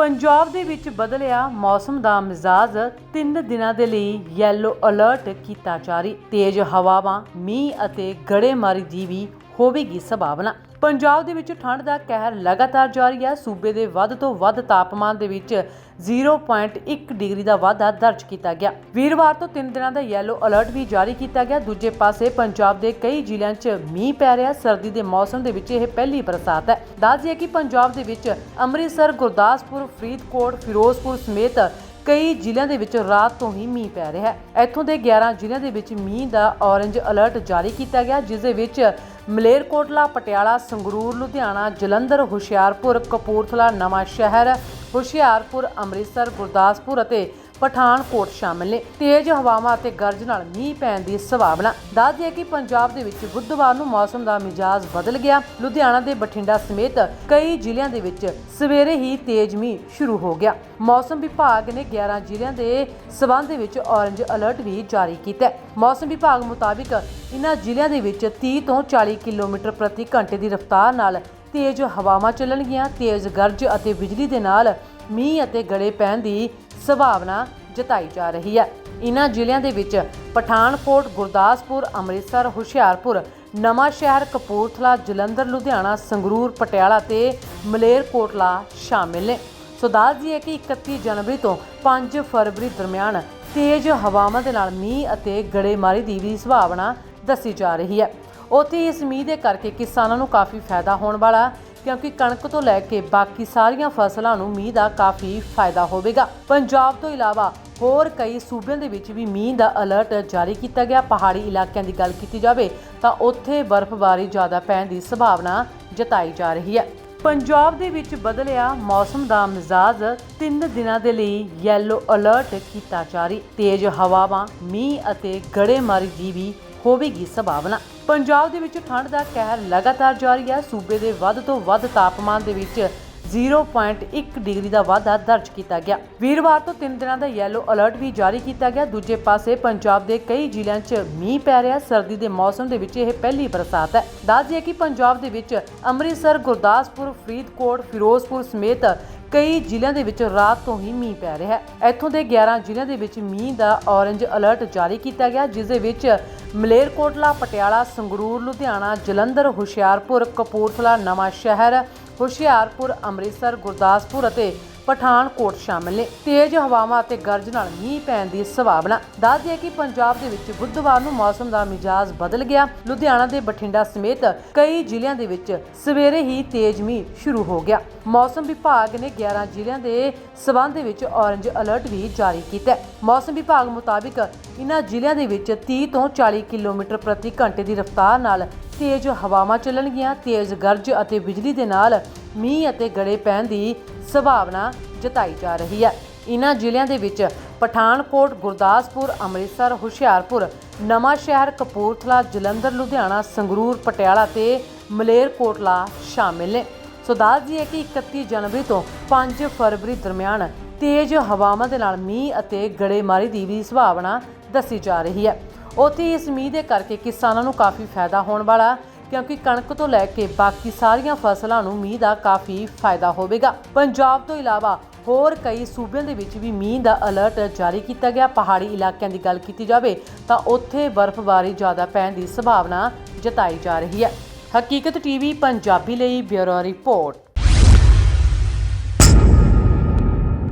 ਪੰਜਾਬ ਦੇ ਵਿੱਚ ਬਦਲਿਆ ਮੌਸਮ ਦਾ ਮਿਜ਼ਾਜ 3 ਦਿਨਾਂ ਦੇ ਲਈ ਯੈਲੋ ਅਲਰਟ ਕੀਤਾ ਜਾਰੀ। ਤੇਜ਼ ਹਵਾਵਾਂ, ਮੀਂਹ ਅਤੇ ਗੜੇਮਾਰੀ ਦੀ ਵੀ ਹੋਵੇਗੀ ਸੰਭਾਵਨਾ। ਪੰਜਾਬ ਦੇ ਵਿੱਚ ਠੰਡ ਦਾ ਕਹਿਰ ਲਗਾਤਾਰ ਜਾਰੀ ਹੈ। ਸੂਬੇ ਦੇ ਵੱਧ ਤੋਂ ਵੱਧ ਤਾਪਮਾਨ ਦੇ ਵਿੱਚ 0.1 ਡਿਗਰੀ ਦਾ ਵਾਧਾ ਦਰਜ ਕੀਤਾ ਗਿਆ। ਵੀਰਵਾਰ ਤੋਂ 3 ਦਿਨਾਂ ਦਾ ਯੈਲੋ ਅਲਰਟ ਵੀ ਜਾਰੀ ਕੀਤਾ ਗਿਆ। ਦੂਜੇ ਪਾਸੇ ਪੰਜਾਬ ਦੇ ਕਈ ਜ਼ਿਲ੍ਹਿਆਂ 'ਚ ਮੀਂਹ ਪੈ ਰਿਹਾ। ਸਰਦੀ ਦੇ ਮੌਸਮ ਦੇ ਵਿੱਚ ਇਹ ਪਹਿਲੀ ਬਰਸਾਤ ਹੈ। ਦੱਸ ਦਈਏ ਕਿ ਪੰਜਾਬ ਦੇ ਵਿੱਚ ਅੰਮ੍ਰਿਤਸਰ, ਗੁਰਦਾਸਪੁਰ, ਫਰੀਦਕੋਟ, ਫਿਰੋਜ਼ਪੁਰ ਸਮੇਤ ਕਈ ਜ਼ਿਲ੍ਹਿਆਂ ਦੇ ਵਿੱਚ ਰਾਤ ਤੋਂ ਹੀ ਮੀਂਹ ਪੈ ਰਿਹਾ ਹੈ। ਇੱਥੋਂ ਦੇ 11 ਜ਼ਿਲ੍ਹਿਆਂ ਦੇ ਵਿੱਚ ਮੀਂਹ ਦਾ ਔਰੰਜ ਅਲਰਟ ਜਾਰੀ ਕੀਤਾ ਗਿਆ, ਜਿਸ ਦੇ ਵਿੱਚ ਮਲੇਰਕੋਟਲਾ ਪਟਿਆਲਾ ਸੰਗਰੂਰ ਲੁਧਿਆਣਾ ਜਲੰਧਰ ਹੁਸ਼ਿਆਰਪੁਰ ਕਪੂਰਥਲਾ ਨਵਾਂ ਸ਼ਹਿਰ ਹੁਸ਼ਿਆਰਪੁਰ ਅੰਮ੍ਰਿਤਸਰ ਗੁਰਦਾਸਪੁਰ ਅਤੇ ਪਠਾਨਕੋਟ ਸ਼ਾਮਲ ਨੇ। ਤੇਜ਼ ਹਵਾਵਾਂ ਅਤੇ ਗਰਜ ਨਾਲ ਮੀਂਹ ਪੈਣ ਦੀ ਸੰਭਾਵਨਾ। ਦੱਸ ਦਈਏ ਕਿ ਪੰਜਾਬ ਦੇ ਵਿੱਚ ਬੁੱਧਵਾਰ ਨੂੰ ਮੌਸਮ ਦਾ ਮਿਜਾਜ਼ ਬਦਲ ਗਿਆ। ਲੁਧਿਆਣਾ ਦੇ ਬਠਿੰਡਾ ਸਮੇਤ ਕਈ ਜ਼ਿਲ੍ਹਿਆਂ ਦੇ ਵਿੱਚ ਸਵੇਰੇ ਹੀ ਤੇਜ਼ ਮੀਂਹ ਸ਼ੁਰੂ ਹੋ ਗਿਆ। ਮੌਸਮ ਵਿਭਾਗ ਨੇ 11 ਜ਼ਿਲ੍ਹਿਆਂ ਦੇ ਸਬੰਧ ਦੇ ਵਿੱਚ ਔਰੇਂਜ ਅਲਰਟ ਵੀ ਜਾਰੀ ਕੀਤਾ ਮੌਸਮ ਵਿਭਾਗ ਮੁਤਾਬਿਕ ਇਨ੍ਹਾਂ ਜ਼ਿਲ੍ਹਿਆਂ ਦੇ ਵਿੱਚ 30 ਤੋਂ 40 ਕਿਲੋਮੀਟਰ ਪ੍ਰਤੀ ਘੰਟੇ ਦੀ ਰਫ਼ਤਾਰ ਨਾਲ ਤੇਜ਼ ਹਵਾਵਾਂ ਚੱਲਣਗੀਆਂ। ਤੇਜ਼ ਗਰਜ ਅਤੇ ਬਿਜਲੀ ਦੇ ਨਾਲ ਮੀਂਹ ਅਤੇ ਗੜੇ ਪੈਣ ਦੀ ਸੰਭਾਵਨਾ ਜਤਾਈ ਜਾ ਰਹੀ ਹੈ। ਇਨ੍ਹਾਂ ਜ਼ਿਲ੍ਹਿਆਂ ਦੇ ਵਿੱਚ ਪਠਾਨਕੋਟ, ਗੁਰਦਾਸਪੁਰ, ਅੰਮ੍ਰਿਤਸਰ, ਹੁਸ਼ਿਆਰਪੁਰ, ਨਵਾਂ ਸ਼ਹਿਰ ਕਪੂਰਥਲਾ, ਜਲੰਧਰ, ਲੁਧਿਆਣਾ, ਸੰਗਰੂਰ, ਪਟਿਆਲਾ ਤੇ ਮਲੇਰਕੋਟਲਾ ਸ਼ਾਮਿਲ ਨੇ। ਸੋ ਦੱਸ ਦਈਏ ਕਿ 31 ਜਨਵਰੀ ਤੋਂ 5 ਫਰਵਰੀ ਦਰਮਿਆਨ ਤੇਜ਼ ਹਵਾਵਾਂ ਦੇ ਨਾਲ ਮੀਂਹ ਅਤੇ ਗੜੇਮਾਰੀ ਦੀ ਵੀ ਸੰਭਾਵਨਾ ਦੱਸੀ ਜਾ ਰਹੀ ਹੈ। ਉੱਥੇ ਇਸ ਮੀਂਹ ਦੇ ਕਰਕੇ ਕਿਸਾਨਾਂ ਨੂੰ ਕਾਫੀ ਫਾਇਦਾ ਹੋਣ ਵਾਲਾ ਕਿਉਂਕਿ ਕਣਕ ਤੋਂ ਲੈ ਕੇ ਬਾਕੀ ਸਾਰੀਆਂ ਫਸਲਾਂ ਨੂੰ ਮੀਂਹ ਦਾ ਕਾਫੀ ਫਾਇਦਾ ਹੋਵੇਗਾ। ਪੰਜਾਬ ਤੋਂ ਇਲਾਵਾ ਹੋਰ ਕਈ ਸੂਬਿਆਂ ਦੇ ਵਿੱਚ ਵੀ ਮੀਂਹ ਦਾ ਅਲਰਟ ਜਾਰੀ ਕੀਤਾ ਗਿਆ। ਪਹਾੜੀ ਇਲਾਕਿਆਂ ਦੀ ਗੱਲ ਕੀਤੀ ਜਾਵੇ ਤਾਂ ਉੱਥੇ ਬਰਫ਼ਬਾਰੀ ਜ਼ਿਆਦਾ ਪੈਣ ਦੀ ਸੰਭਾਵਨਾ ਜਤਾਈ ਜਾ ਰਹੀ ਹੈ। ਪੰਜਾਬ ਦੇ ਵਿੱਚ ਬਦਲਿਆ ਮੌਸਮ ਦਾ ਮਿਜ਼ਾਜ 3 ਦਿਨਾਂ ਦੇ ਲਈ ਯੈਲੋ ਅਲਰਟ ਕੀਤਾ ਜਾਰੀ। ਤੇਜ਼ ਹਵਾਵਾਂ, ਮੀਂਹ ਅਤੇ ਗੜੇਮਾਰੀ ਦੀ ਵੀ ਹੋਵੇਗੀ ਸੰਭਾਵਨਾ। ਪੰਜਾਬ ਦੇ ਵਿੱਚ ਠੰਡ ਦਾ ਕਹਿਰ ਲਗਾਤਾਰ ਜਾਰੀ ਹੈ। ਸੂਬੇ ਦੇ ਵੱਧ ਤੋਂ ਵੱਧ ਤਾਪਮਾਨ ਦੇ ਵਿੱਚ 0.1 ਡਿਗਰੀ ਦਾ ਵਾਧਾ ਦਰਜ ਕੀਤਾ ਗਿਆ। ਵੀਰਵਾਰ ਤੋਂ 3 ਦਿਨਾਂ ਦਾ ਯੈਲੋ ਅਲਰਟ ਵੀ ਜਾਰੀ ਕੀਤਾ ਗਿਆ। ਦੂਜੇ ਪਾਸੇ ਪੰਜਾਬ ਦੇ ਕਈ ਜ਼ਿਲ੍ਹਿਆਂ 'ਚ ਮੀਂਹ ਪੈ ਰਿਹਾ ਸਰਦੀ ਦੇ ਮੌਸਮ ਦੇ ਵਿੱਚ ਇਹ ਪਹਿਲੀ ਬਰਸਾਤ ਹੈ। ਦੱਸ ਦਈਏ ਕਿ ਪੰਜਾਬ ਦੇ ਵਿੱਚ ਅੰਮ੍ਰਿਤਸਰ, ਗੁਰਦਾਸਪੁਰ, ਫਰੀਦਕੋਟ, ਫਿਰੋਜ਼ਪੁਰ ਸਮੇਤ ਕਈ ਜ਼ਿਲ੍ਹਿਆਂ ਦੇ ਵਿੱਚ ਰਾਤ ਤੋਂ ਹੀ ਮੀਂਹ ਪੈ ਰਿਹਾ ਹੈ। ਇੱਥੋਂ ਦੇ 11 ਜ਼ਿਲ੍ਹਿਆਂ ਦੇ ਵਿੱਚ ਮੀਂਹ ਦਾ ਔਰੰਜ ਅਲਰਟ ਜਾਰੀ ਕੀਤਾ ਗਿਆ, ਜਿਸ ਦੇ ਵਿੱਚ ਮਲੇਰਕੋਟਲਾ, ਪਟਿਆਲਾ, ਸੰਗਰੂਰ, ਲੁਧਿਆਣਾ, ਜਲੰਧਰ, ਹੁਸ਼ਿਆਰਪੁਰ, ਕਪੂਰਥਲਾ ਨਵਾਂ ਸ਼ਹਿਰ ਹੁਸ਼ਿਆਰਪੁਰ, ਅੰਮ੍ਰਿਤਸਰ, ਗੁਰਦਾਸਪੁਰ ਅਤੇ ਪਠਾਨਕੋਟ ਸ਼ਾਮਲ ਨੇ। ਤੇਜ਼ ਹਵਾਵਾਂ ਅਤੇ ਗਰਜ ਨਾਲ ਮੀਂਹ ਪੈਣ ਦੀ ਸੰਭਾਵਨਾ। ਦੱਸ ਦਈਏ ਕਿ ਪੰਜਾਬ ਦੇ ਵਿੱਚ ਬੁੱਧਵਾਰ ਨੂੰ ਮੌਸਮ ਦਾ ਮਿਜਾਜ਼ ਬਦਲ ਗਿਆ। ਲੁਧਿਆਣਾ ਦੇ ਬਠਿੰਡਾ ਸਮੇਤ ਕਈ ਜ਼ਿਲ੍ਹਿਆਂ ਦੇ ਵਿੱਚ ਸਵੇਰੇ ਹੀ ਤੇਜ਼ ਮੀਂਹ ਸ਼ੁਰੂ ਹੋ ਗਿਆ। ਮੌਸਮ ਵਿਭਾਗ ਨੇ 11 ਜ਼ਿਲ੍ਹਿਆਂ ਦੇ ਸਬੰਧ ਵਿੱਚ ਔਰੇਂਜ ਅਲਰਟ ਵੀ ਜਾਰੀ ਕੀਤਾ ਹੈ। ਮੌਸਮ ਵਿਭਾਗ ਮੁਤਾਬਿਕ ਇਨ੍ਹਾਂ ਜ਼ਿਲ੍ਹਿਆਂ ਦੇ ਵਿੱਚ 30 ਤੋਂ 40 ਕਿਲੋਮੀਟਰ ਪ੍ਰਤੀ ਘੰਟੇ ਦੀ ਰਫ਼ਤਾਰ ਨਾਲ ਤੇਜ਼ ਹਵਾਵਾਂ ਚੱਲਣਗੀਆਂ। ਤੇਜ਼ ਗਰਜ ਅਤੇ ਬਿਜਲੀ ਦੇ ਨਾਲ ਮੀਂਹ ਅਤੇ ਗੜੇ ਪੈਣ ਦੀ ਸੰਭਾਵਨਾ ਜਤਾਈ ਜਾ ਰਹੀ ਹੈ। ਇਨ੍ਹਾਂ ਜ਼ਿਲ੍ਹਿਆਂ ਦੇ ਵਿੱਚ ਪਠਾਨਕੋਟ, ਗੁਰਦਾਸਪੁਰ, ਅੰਮ੍ਰਿਤਸਰ, ਹੁਸ਼ਿਆਰਪੁਰ, ਨਵਾਂ ਸ਼ਹਿਰ ਕਪੂਰਥਲਾ, ਜਲੰਧਰ, ਲੁਧਿਆਣਾ, ਸੰਗਰੂਰ, ਪਟਿਆਲਾ ਤੇ ਮਲੇਰਕੋਟਲਾ ਸ਼ਾਮਿਲ ਨੇ। ਸੋ ਦੱਸ ਦਈਏ ਕਿ 31 ਜਨਵਰੀ ਤੋਂ 5 ਫਰਵਰੀ ਦਰਮਿਆਨ ਤੇਜ਼ ਹਵਾਵਾਂ ਦੇ ਨਾਲ ਮੀਂਹ ਅਤੇ ਗੜੇਮਾਰੀ ਦੀ ਵੀ ਸੰਭਾਵਨਾ ਦੱਸੀ ਜਾ ਰਹੀ ਹੈ। ਉੱਥੇ ਇਸ ਮੀਂਹ ਦੇ ਕਰਕੇ ਕਿਸਾਨਾਂ ਨੂੰ ਕਾਫੀ ਫਾਇਦਾ ਹੋਣ ਵਾਲਾ ਕਿਉਂਕਿ ਕਣਕ ਤੋਂ ਲੈ ਕੇ ਬਾਕੀ ਸਾਰੀਆਂ ਫਸਲਾਂ ਨੂੰ ਮੀਂਹ ਦਾ ਕਾਫੀ ਫਾਇਦਾ ਹੋਵੇਗਾ। ਪੰਜਾਬ ਤੋਂ ਇਲਾਵਾ ਹੋਰ ਕਈ ਸੂਬਿਆਂ ਦੇ ਵਿੱਚ ਵੀ ਮੀਂਹ ਦਾ ਅਲਰਟ ਜਾਰੀ ਕੀਤਾ ਗਿਆ। ਪਹਾੜੀ ਇਲਾਕਿਆਂ ਦੀ ਗੱਲ ਕੀਤੀ ਜਾਵੇ ਤਾਂ ਉੱਥੇ ਬਰਫ਼ਬਾਰੀ ਜ਼ਿਆਦਾ ਪੈਣ ਦੀ ਸੰਭਾਵਨਾ ਜਤਾਈ ਜਾ ਰਹੀ ਹੈ। ਹਕੀਕਤ ਟੀਵੀ, ਪੰਜਾਬੀ ਲਈ ਬਿਊਰੋ ਰਿਪੋਰਟ।